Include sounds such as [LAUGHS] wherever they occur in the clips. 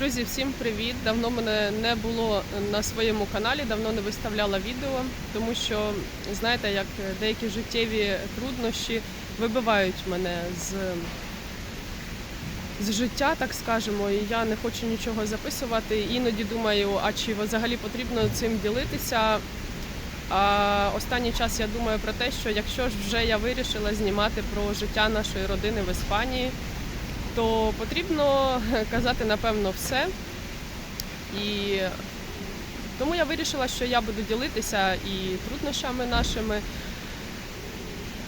Друзі, всім привіт! Давно мене не було на своєму каналі, давно не виставляла відео, тому що знаєте, як деякі життєві труднощі вибивають мене з, з життя, так скажемо, і я не хочу нічого записувати. Іноді думаю, а чи взагалі потрібно цим ділитися. А останній час я думаю про те, що якщо ж вже я вирішила знімати про життя нашої родини в Іспанії, то потрібно [LAUGHS] казати напевно все. І тому я вирішила, що я буду ділитися і труднощами нашими.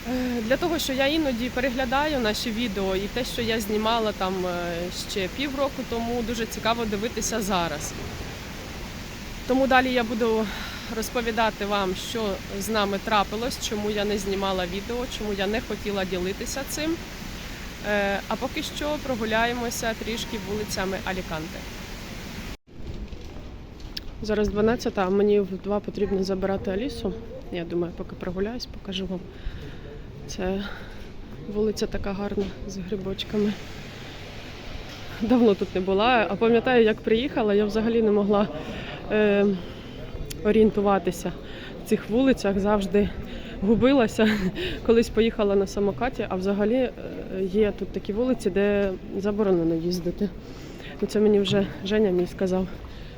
Е, Для того, що я іноді переглядаю наші відео, і те, що я знімала там е, ще півроку тому, дуже цікаво дивитися зараз. Тому далі я буду розповідати вам, що з нами трапилось, чому я не знімала відео, чому я не хотіла ділитися цим. Е, А поки що прогуляємося трішки вулицями Аліканте. Зараз 12, а мені в 2 потрібно забирати Алісу. Я думаю, поки прогуляюсь, покажу вам. Це вулиця така гарна з грибочками. Давно тут не була, а пам'ятаю, як приїхала, я взагалі не могла е, орієнтуватися в цих вулицях, завжди губилася. [LAUGHS] Колись поїхала на самокаті, а взагалі е, є тут такі вулиці, де заборонено їздити. Ну, Це мені вже Женя мій сказав,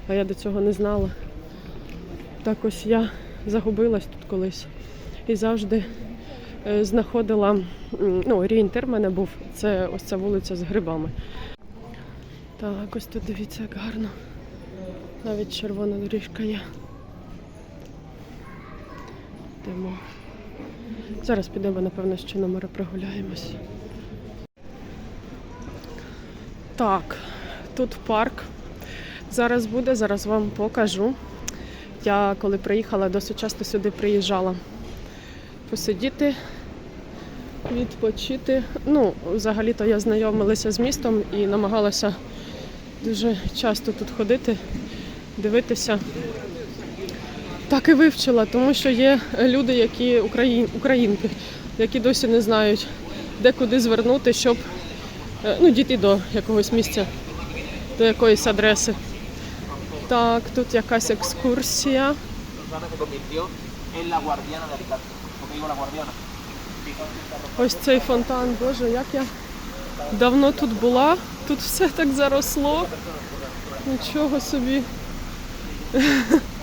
а я до цього не знала. Так ось я загубилась тут колись і завжди е, знаходила, ну, орієнтир в мене був, це ось ця вулиця з грибами. Так, ось тут дивіться, як гарно. Навіть червона доріжка є. Йдемо. Зараз підемо, напевно, ще на море прогуляємось. Так, тут парк. Зараз буде, зараз вам покажу. Я коли приїхала, досить часто сюди приїжджала. Посидіти, відпочити. Ну, взагалі-то я знайомилася з містом і намагалася дуже часто тут ходити, дивитися. Так і вивчила, тому що є люди, які україн, українки, які досі не знають, де куди звернути, щоб е, ну, дійти до якогось місця, до якоїсь адреси. Так, тут якась екскурсія. Ось цей фонтан, боже, як я давно тут була, тут все так заросло. Нічого собі. [LAUGHS]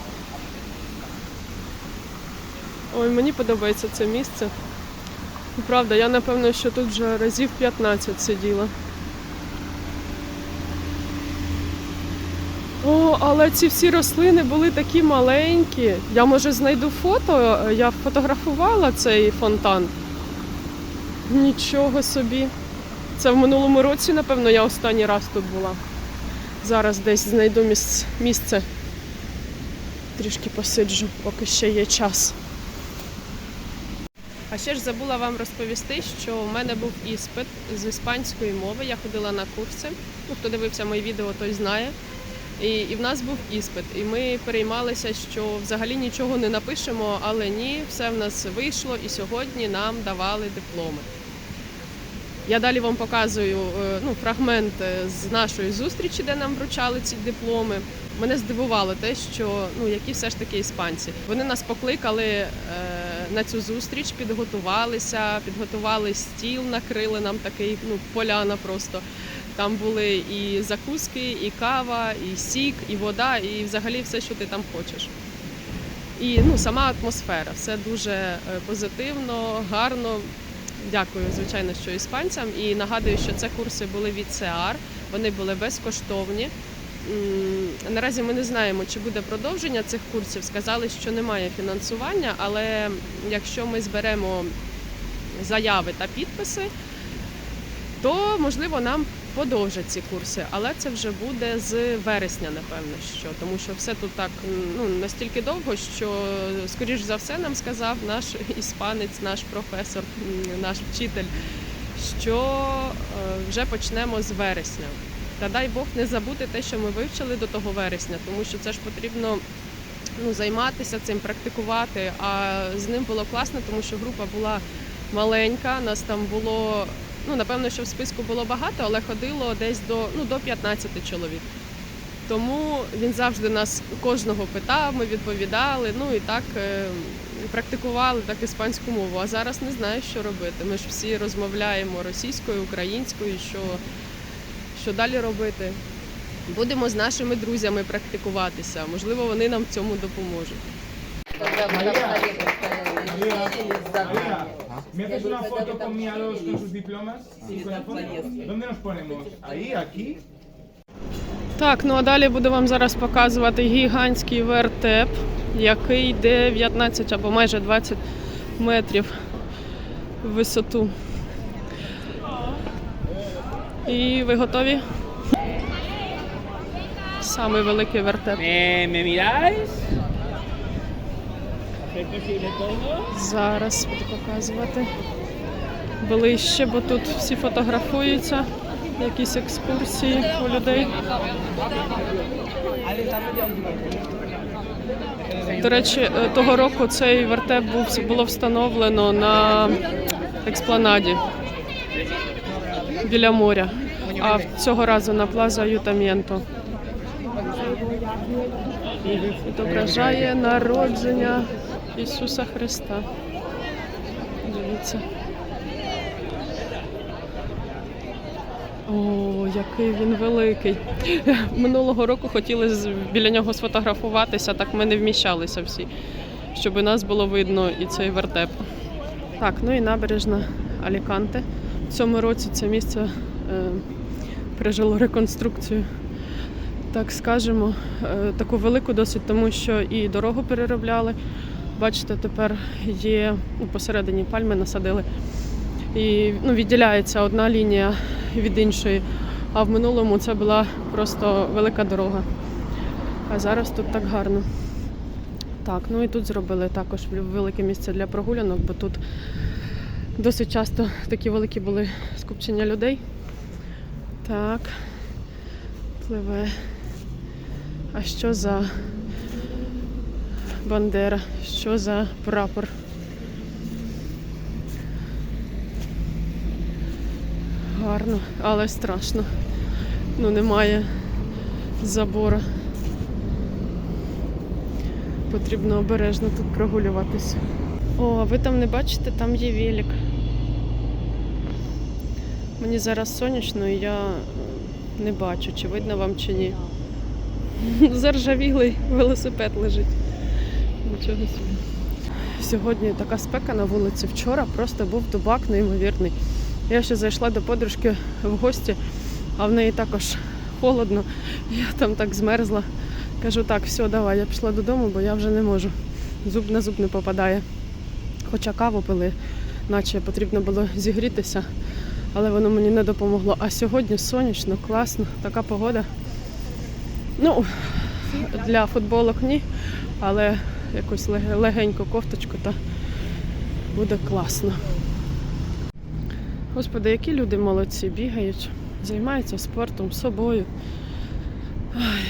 Ой, мені подобається це місце. Правда, я напевно, що тут вже разів 15 сиділа. О, але ці всі рослини були такі маленькі. Я може знайду фото, я фотографувала цей фонтан. Нічого собі. Це в минулому році, напевно, я останній раз тут була. Зараз десь знайду місце. Трішки посиджу, поки ще є час. А ще ж забула вам розповісти, що у мене був іспит з іспанської мови. Я ходила на курси. Ну, хто дивився мої відео, той знає. І, і в нас був іспит. І ми переймалися, що взагалі нічого не напишемо, але ні, все в нас вийшло, і сьогодні нам давали дипломи. Я далі вам показую е, ну, фрагмент е, з нашої зустрічі, де нам вручали ці дипломи. Мене здивувало те, що ну які все ж таки іспанці. Вони нас покликали е, на цю зустріч, підготувалися, підготували стіл, накрили нам такий ну поляна просто. Там були і закуски, і кава, і сік, і вода, і взагалі все, що ти там хочеш. І ну, сама атмосфера, все дуже е, позитивно, гарно. Дякую, звичайно, що іспанцям. І нагадую, що це курси були від СЕАР, вони були безкоштовні. Наразі ми не знаємо, чи буде продовження цих курсів. Сказали, що немає фінансування, але якщо ми зберемо заяви та підписи, то можливо нам подовжать ці курси, але це вже буде з вересня, напевно, що тому що все тут так ну настільки довго, що скоріш за все нам сказав наш іспанець, наш професор, наш вчитель, що е, вже почнемо з вересня. Та дай Бог не забути те, що ми вивчили до того вересня, тому що це ж потрібно ну, займатися цим, практикувати. А з ним було класно, тому що група була маленька, нас там було Ну, напевно, що в списку було багато, але ходило десь до, ну, до 15 чоловік. Тому він завжди нас кожного питав, ми відповідали. Ну і так е, практикували так іспанську мову. А зараз не знаю, що робити. Ми ж всі розмовляємо російською, українською, що, що далі робити. Будемо з нашими друзями практикуватися. Можливо, вони нам в цьому допоможуть. ¿Me haces una foto con mi A2 con sus diplomas? ¿Dónde nos ponemos? ¿Ahí? ¿Aquí? Так, ну а далі буду вам зараз показувати гігантський вертеп, який йде 19 або майже 20 метрів в висоту. І ви готові? Самий великий вертеп. Зараз буду показувати ближче, бо тут всі фотографуються, якісь екскурсії у людей. До речі, е, того року цей вертеп був було встановлено на експланаді біля моря, а цього разу на плаза Ютамєнто. Відображає народження Ісуса Христа. Дивіться. О, який він великий. Минулого року хотіли біля нього сфотографуватися, так ми не вміщалися всі, щоб нас було видно і цей вертеп. Так, ну і набережна Аліканте. Цьому році це місце е, пережило реконструкцію. Так скажемо, е, таку велику досить, тому що і дорогу переробляли. Бачите, тепер є ну, посередині пальми насадили. І ну, відділяється одна лінія від іншої. А в минулому це була просто велика дорога. А зараз тут так гарно. Так, ну і тут зробили також велике місце для прогулянок, бо тут досить часто такі великі були скупчення людей. Так, пливе. А що за бандера? Що за прапор? Гарно, але страшно. Ну, немає забора. Потрібно обережно тут прогулюватися. О, а ви там не бачите, там є велик. Мені зараз сонячно і я е, не бачу, чи видно вам чи ні. [LAUGHS] Заржавілий велосипед лежить. Нічого собі. Сьогодні така спека на вулиці. Вчора просто був дубак неймовірний. Я ще зайшла до подружки в гості, а в неї також холодно. Я там так змерзла. Кажу, так, все, давай, я пішла додому, бо я вже не можу. Зуб на зуб не попадає. Хоча каву пили, наче потрібно було зігрітися, але воно мені не допомогло. А сьогодні сонячно, класно, така погода. Ну, для футболок ні, але якусь лег- легеньку кофточку та буде класно. Господи, які люди молодці, бігають, займаються спортом, собою.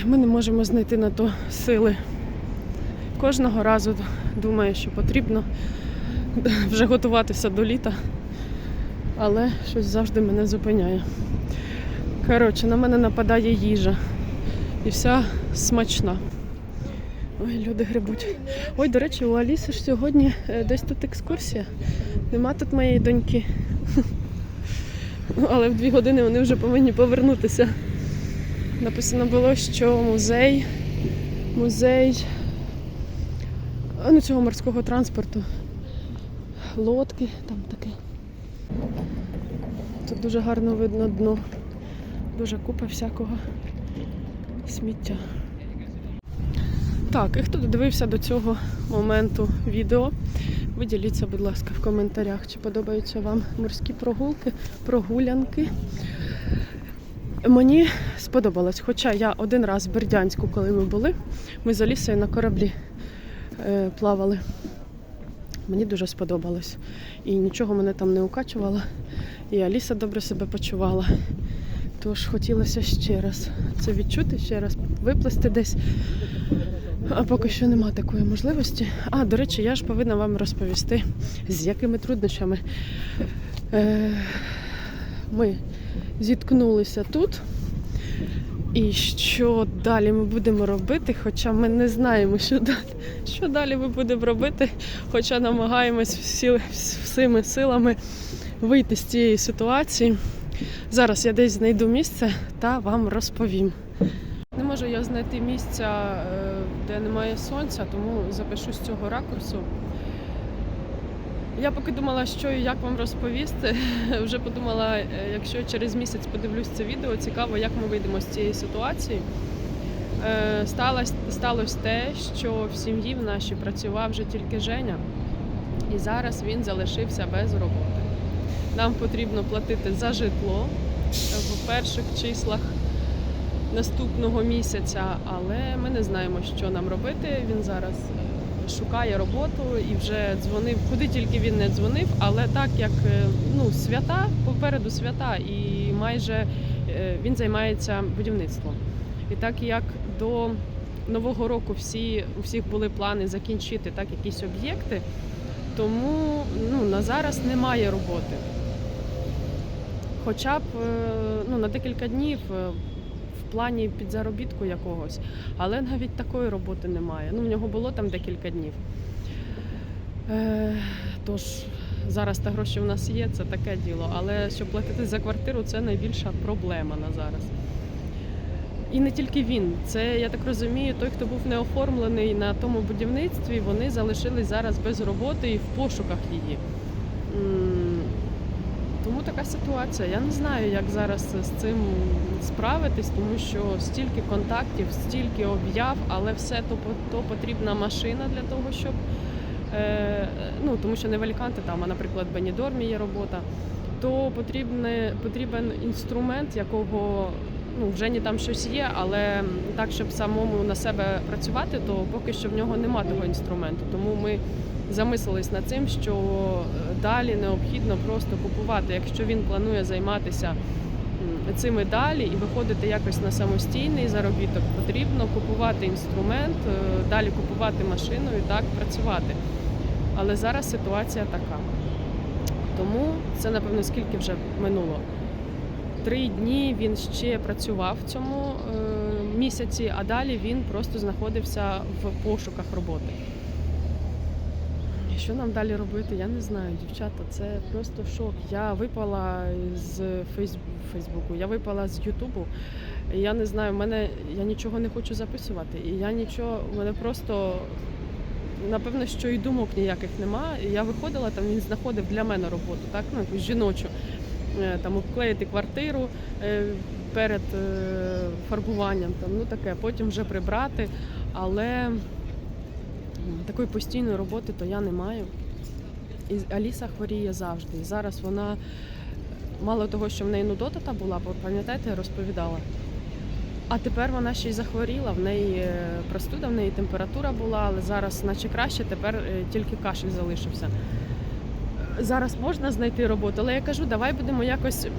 Ми не можемо знайти на то сили. Кожного разу думаю, що потрібно вже готуватися до літа, але щось завжди мене зупиняє. Коротше, на мене нападає їжа і вся смачна. Ой, люди грибуть. Ой, до речі, у Аліси ж сьогодні е, десь тут екскурсія. Нема тут моєї доньки. [LAUGHS] Але в дві години вони вже повинні повернутися. Написано було, що музей, музей ну, цього морського транспорту. Лодки, там таке. Тут дуже гарно видно дно. Дуже купа всякого сміття. Так, і хто додивився до цього моменту відео, ви діліться, будь ласка, в коментарях, чи подобаються вам морські прогулки, прогулянки. Мені сподобалось, хоча я один раз в Бердянську, коли ми були, ми з Алісою на кораблі е, плавали. Мені дуже сподобалось. І нічого мене там не укачувало. І Аліса добре себе почувала. Тож хотілося ще раз це відчути, ще раз виплисти десь. А поки що нема такої можливості. А, до речі, я ж повинна вам розповісти, з якими труднощами е, ми зіткнулися тут. І що далі ми будемо робити? Хоча ми не знаємо, що далі, що далі ми будемо робити, хоча намагаємось всі, всіми силами вийти з цієї ситуації. Зараз я десь знайду місце та вам розповім. Не можу я знайти місця, е, де немає сонця, тому запишу з цього ракурсу. Я поки думала, що і як вам розповісти. [LAUGHS] Вже подумала, е, якщо через місяць подивлюсь це відео, цікаво, як ми вийдемо з цієї ситуації. Е, Сталося, сталося те, що в сім'ї в нашій працював вже тільки Женя, і зараз він залишився без роботи. Нам потрібно платити за житло е, в перших числах наступного місяця, але ми не знаємо, що нам робити. Він зараз шукає роботу і вже дзвонив, куди тільки він не дзвонив, але так як е, ну, свята, попереду свята, і майже е, він займається будівництвом. І так як до Нового року всі, у всіх були плани закінчити так якісь об'єкти, тому ну, на зараз немає роботи. Хоча б е, ну, на декілька днів плані підзаробітку якогось, але навіть такої роботи немає. Ну, в нього було там декілька днів. Е, тож зараз та гроші в нас є, це таке діло. Але щоб платити за квартиру, це найбільша проблема на зараз. І не тільки він. Це, я так розумію, той, хто був не оформлений на тому будівництві, вони залишились зараз без роботи і в пошуках її. Тому така ситуація. Я не знаю, як зараз з цим справитись, тому що стільки контактів, стільки об'яв, але все то, то потрібна машина для того, щоб е, ну тому що не в Аліканте там, а наприклад, в Бенідормі є робота, то потрібне, потрібен інструмент, якого ну, в Жені там щось є, але так, щоб самому на себе працювати, то поки що в нього нема того інструменту. Тому ми замислились над цим, що е, далі необхідно просто купувати. Якщо він планує займатися цими далі і виходити якось на самостійний заробіток, потрібно купувати інструмент, е, далі купувати машину і так працювати. Але зараз ситуація така. Тому це, напевно, скільки вже минуло. Три дні він ще працював в цьому е, місяці, а далі він просто знаходився в пошуках роботи. Що нам далі робити, я не знаю, дівчата. Це просто шок. Я випала з Фейсбуку, я випала з Ютубу. Я не знаю, мене я нічого не хочу записувати. І я нічого, мене просто напевно, що і думок ніяких нема. Я виходила, там він знаходив для мене роботу, так, ну жіночу. Е, Там обклеїти квартиру е, перед е, фарбуванням, там, ну таке, потім вже прибрати. Але такої постійної роботи то я не маю. І Аліса хворіє завжди. І зараз вона мало того, що в неї нудота та була, бо пам'ятаєте, я розповідала. А тепер вона ще й захворіла, в неї простуда, в неї температура була, але зараз, наче краще, тепер тільки кашель залишився. Зараз можна знайти роботу, але я кажу, давай будемо якось м,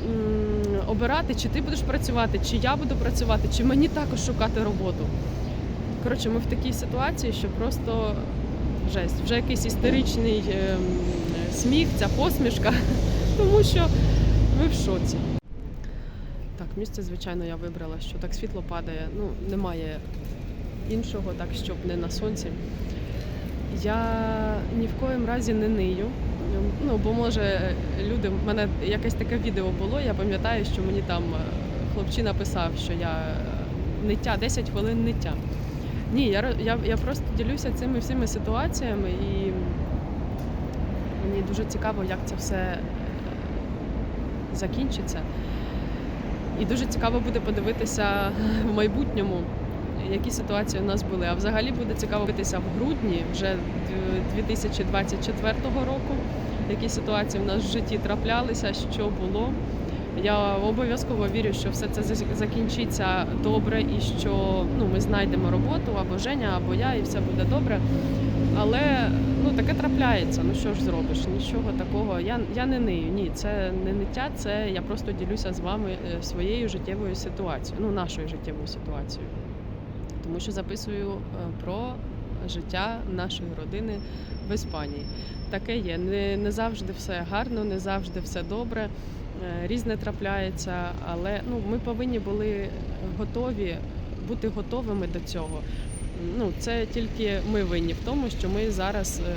обирати, чи ти будеш працювати, чи я буду працювати, чи мені також шукати роботу. Коротше, ми в такій ситуації, що просто жесть. Вже якийсь істеричний ем, сміх, ця посмішка, [LAUGHS] тому що ми в шоці. Так, місце, звичайно, я вибрала, що так світло падає. Ну, немає іншого, так щоб не на сонці. Я ні в коїм разі не нию. Ну, бо може люди, в мене якесь таке відео було, я пам'ятаю, що мені там е, хлопчина писав, що я е, ниття, 10 хвилин ниття. Ні, я, я, я просто ділюся цими всіми ситуаціями і мені дуже цікаво, як це все е, закінчиться. І дуже цікаво буде подивитися в майбутньому, які ситуації у нас були. А взагалі буде цікаво дивитися в грудні вже 2024 року, які ситуації в нас в житті траплялися, що було. Я обов'язково вірю, що все це закінчиться добре і що ну, ми знайдемо роботу або Женя, або я, і все буде добре. Але ну таке трапляється. Ну що ж зробиш? Нічого такого. Я, я не нию. Ні, це не ниття, це я просто ділюся з вами е, своєю життєвою ситуацією, ну нашою життєвою ситуацією. Тому що записую е, про життя нашої родини в Іспанії. Таке є. Не, не завжди все гарно, не завжди все добре. Е, Різне трапляється, але ну, ми повинні були готові бути готовими до цього. Ну, це тільки ми винні в тому, що ми зараз е,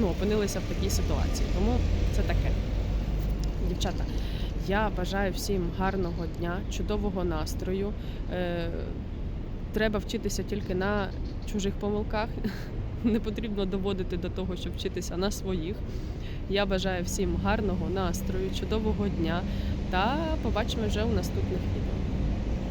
ну, опинилися в такій ситуації. Тому це таке. Дівчата, я бажаю всім гарного дня, чудового настрою. Треба вчитися тільки на чужих помилках. [LAUGHS] Не потрібно доводити до того, щоб вчитися на своїх. Я бажаю всім гарного настрою, чудового дня та побачимо вже у наступних відео.